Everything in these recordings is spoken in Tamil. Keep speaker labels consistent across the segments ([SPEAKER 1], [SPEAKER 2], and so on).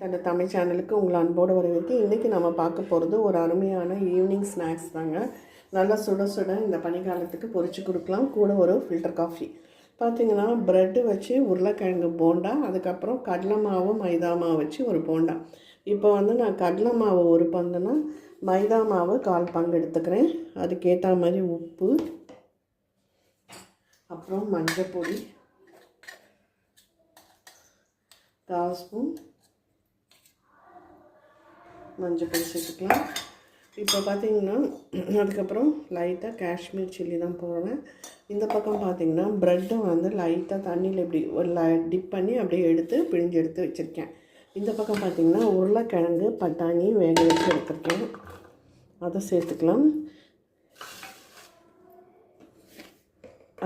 [SPEAKER 1] தந்த தமிழ் சேனலுக்கு உங்களை அன்போடு வரவேற்கு இன்றைக்கி நம்ம பார்க்க போகிறது ஒரு அருமையான ஈவினிங் ஸ்நாக்ஸ் தாங்க. நல்லா சுட சுட இந்த பனிக்காலத்துக்கு பொறிச்சு கொடுக்கலாம். கூட ஒரு ஃபில்டர் காஃபி பார்த்திங்கன்னா ப்ரெட்டு வச்சு உருளைக்கிழங்கு போண்டா அதுக்கப்புறம் கடலை மாவு மைதா மாவு வச்சு ஒரு போண்டா. இப்போ வந்து நான் கடலை மாவு ஒரு பங்குனா மைதா மாவு கால் பங்கு எடுத்துக்கிறேன். அதுக்கேற்ற மாதிரி உப்பு அப்புறம் மஞ்சள் பொடி கால் ஸ்பூன் மஞ்சள் பொடி சேர்த்துக்கலாம். இப்போ பார்த்தீங்கன்னா அதுக்கப்புறம் லைட்டாக காஷ்மீர் சில்லி தான் போடுறேன் இந்த பக்கம் பார்த்தீங்கன்னா ப்ரெட்டை வந்து லைட்டாக தண்ணியில் இப்படி ஒரு டிப் பண்ணி அப்படியே எடுத்து பிழிஞ்சு எடுத்து வச்சுருக்கேன். இந்த பக்கம் பார்த்தீங்கன்னா உருளைக்கிழங்கு பட்டாணி வேக வச்சு எடுத்துருக்கேன். அதை சேர்த்துக்கலாம்.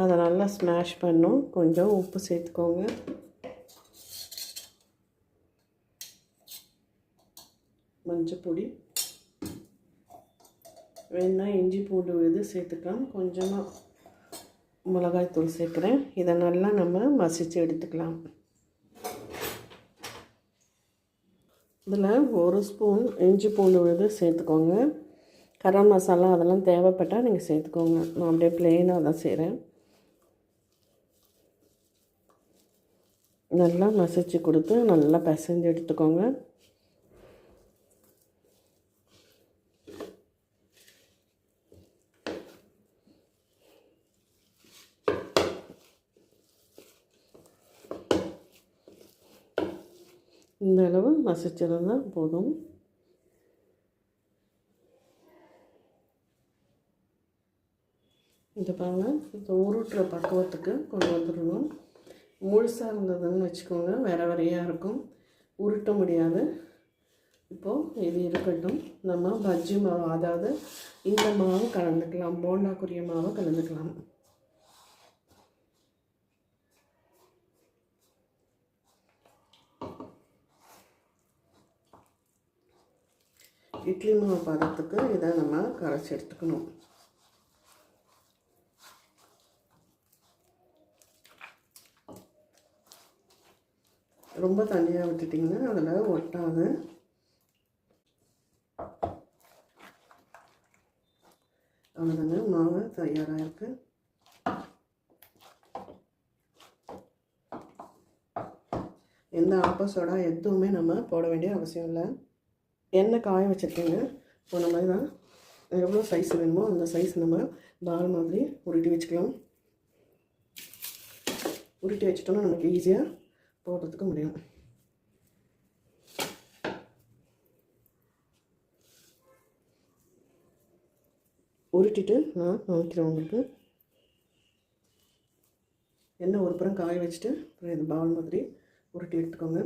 [SPEAKER 1] அதை நல்லா ஸ்மாஷ் பண்ணும். கொஞ்சம் உப்பு சேர்த்துக்கோங்க. மஞ்சள் பொடி வேணா இஞ்சி பூண்டு விழுது சேர்த்துக்கலாம். கொஞ்சமாக மிளகாய் தூள் சேர்க்குறேன். இதை நல்லா நம்ம மசித்து எடுத்துக்கலாம். இதில் ஒரு ஸ்பூன் இஞ்சி பூண்டு விழுது சேர்த்துக்கோங்க. கரம் மசாலா அதெல்லாம் தேவைப்பட்டால் நீங்கள் சேர்த்துக்கோங்க. நான் அப்படியே பிளெயினாக தான் செய்கிறேன் நல்லா மசிச்சு கொடுத்து நல்லா பிசைஞ்சு எடுத்துக்கோங்க. இந்த அளவு மசிச்சிருந்தா போதும். இந்த பாருங்க. இந்த உருட்டுற பக்குவத்துக்கு கொண்டு வந்துடணும். முழுசாக இருந்ததுன்னு வச்சுக்கோங்க. வேற வேறையாக இருக்கும். உருட்ட முடியாது. இப்போது இது இருக்கட்டும். நம்ம பஜ்ஜி மாவு அதாவது இந்த மாவு கலந்துக்கலாம். போண்டாக்குரிய மாவு கலந்துக்கலாம். இட்லி மாவு பதத்துக்கு இதை நம்ம கரைச்சி எடுத்துக்கணும். ரொம்ப தண்ணியாக விட்டுட்டிங்கன்னா அதில் ஒட்டாது. அவ்வளோதாங்க மாவு தயாராக இருக்குது எந்த ஆப்போசோடா எதுவுமே நம்ம போட வேண்டிய அவசியம் இல்லை. எண்ணெய் காய வச்சுருக்கேங்க. போன மாதிரி தான் எவ்வளோ சைஸ் வேணுமோ அந்த சைஸ் நம்ம பால் மாதிரி உருட்டி வச்சுக்கலாம். உருட்டி வச்சிட்டோம்னா நமக்கு ஈஸியாக போடுறதுக்கு முடியும். உருட்டிட்டு நான் வைக்கிறேன் உங்களுக்கு. எண்ணெய் ஒரு புறம் காய வச்சுட்டு அப்புறம் இது பால் மாதிரி உருட்டி எடுத்துக்கோங்க.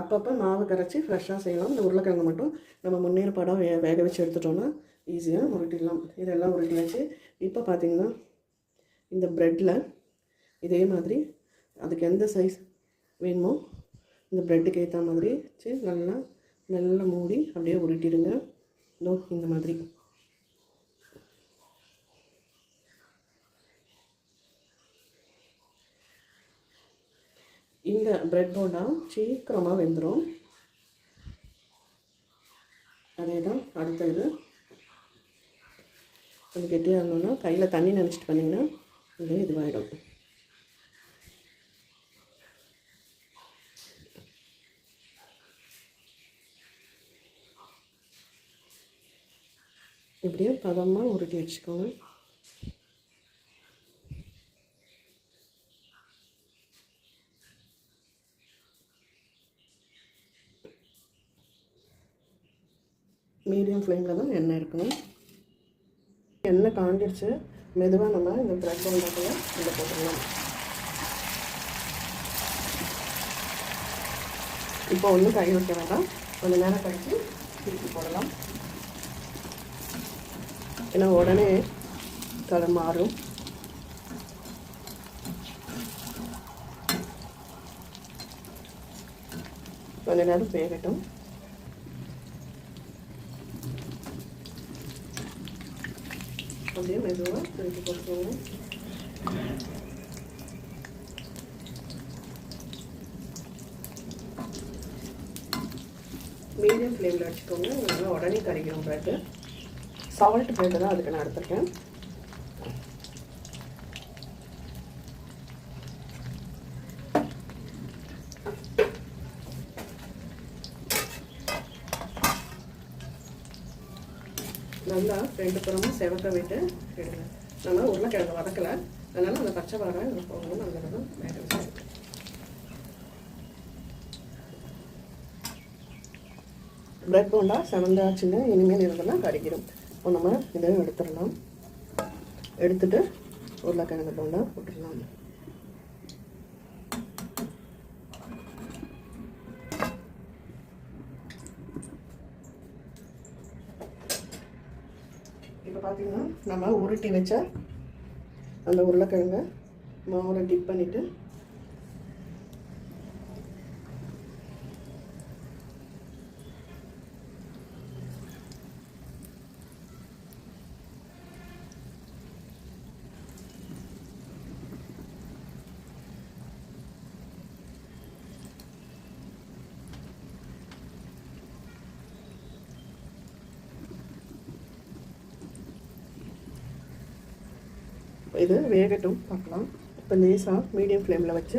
[SPEAKER 1] அப்பப்போ மாவு கரைச்சி ஃப்ரெஷ்ஷாக செய்யலாம். இந்த உருளைக்கிழங்கு மட்டும் நம்ம முன்னேற படம் வே வேக வச்சு எடுத்துட்டோன்னா ஈஸியாக உருட்டிடலாம். இதெல்லாம் உருட்டியாச்சு. இப்போ பார்த்தீங்கன்னா இந்த ப்ரெட்டில் இதே மாதிரி அதுக்கு எந்த சைஸ் வேணுமோ இந்த ப்ரெட்டுக்கு ஏற்ற மாதிரி வச்சு நல்லா நல்லா மூடி அப்படியே உருட்டிடுங்க. இதோ இந்த மாதிரி. இந்த பிரெட் போண்டா சீக்கிரமாக வெந்துடும் அதே தான் அடுத்த இது. கொஞ்சம் கெட்டியாக கையில் தண்ணி நினச்சிட்டு பண்ணிங்கன்னா இது இதுவாகிடும் இப்படியே பதமாக உருட்டி வச்சுக்கோங்க. மீடியம் ஃப்ளேமில் தான் எண்ணெய் இருக்கணும். எண்ணெய் காஞ்சிடுச்சு மெதுவாக நம்ம இந்த ப்ரெட் போண்டாக்குள்ள இதை போட்டுடலாம். இப்போ ஒன்றும் கை வைக்க வேண்டாம். கொஞ்சம் நேரம் கழித்து திருப்பி போடலாம். ஏன்னா உடனே கலர் மாறும். கொஞ்ச நேரம் வேகட்டும். அப்படியே மெதுவாக திருப்பி போட்டுக்கோங்க மீடியம் ஃப்ளேமில் வச்சுக்கோங்க. உங்களால் உடனே கறிக்கணும் பிரெட்டு சால்ட் பிரெட்டு தான் அதுக்கு நான் எடுத்துருக்கேன். நல்லா ரெண்டு புறமும் செவக்க விட்டு எடுங்க. நம்ம உருளைக்கிழங்கு வதக்கலை. அதனால் அந்த பச்சை வாரம் இதில் போகணும் நல்லது வேக வச்சு பிரெட் போண்டா செவந்தாச்சுன்னு இனிமேல் இருந்தெல்லாம் கறிக்கிறோம் இப்போ நம்ம இதை எடுத்துடலாம். எடுத்துட்டு உருளைக்கிழங்கு போண்டா போட்டுடலாம். பார்த்திங்கன்னா நம்ம உருட்டி வச்ச அந்த உருளைக்கிழங்கை மாவில் டிப் பண்ணிவிட்டு இது வேகட்டும் பார்க்கலாம். இப்போ லேசாக மீடியம் ஃப்ளேமில் வச்சு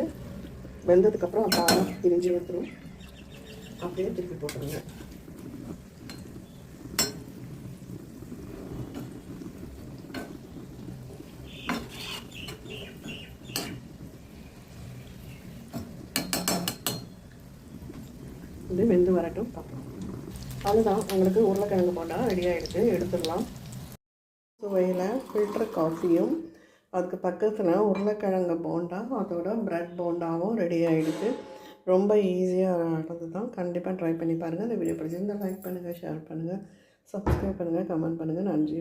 [SPEAKER 1] வெந்ததுக்கப்புறம் காரம் பிரிஞ்சு வந்துடும் அப்படியே திருப்பி போட்டுருங்க. இது வெந்து வரட்டும் பார்க்கலாம். அவ்வளோதான் உங்களுக்கு உருளைக்கிழங்கு போட்டால் ரெடி ஆகிடுது எடுத்துடலாம். சுவையில் ஃபில்டர் காஃபியும் அதுக்கு பக்கத்தில் உருளைக்கிழங்கு போண்டா அதோட ப்ரெட் போண்டாவும் ரெடி ஆகிடுது ரொம்ப ஈஸியாக நடந்தது தான் கண்டிப்பாக ட்ரை பண்ணி பாருங்கள் இந்த வீடியோ பிடிச்சிருந்தால் லைக் பண்ணுங்கள் ஷேர் பண்ணுங்கள் சப்ஸ்கிரைப் பண்ணுங்கள் கமெண்ட் பண்ணுங்கள் நன்றி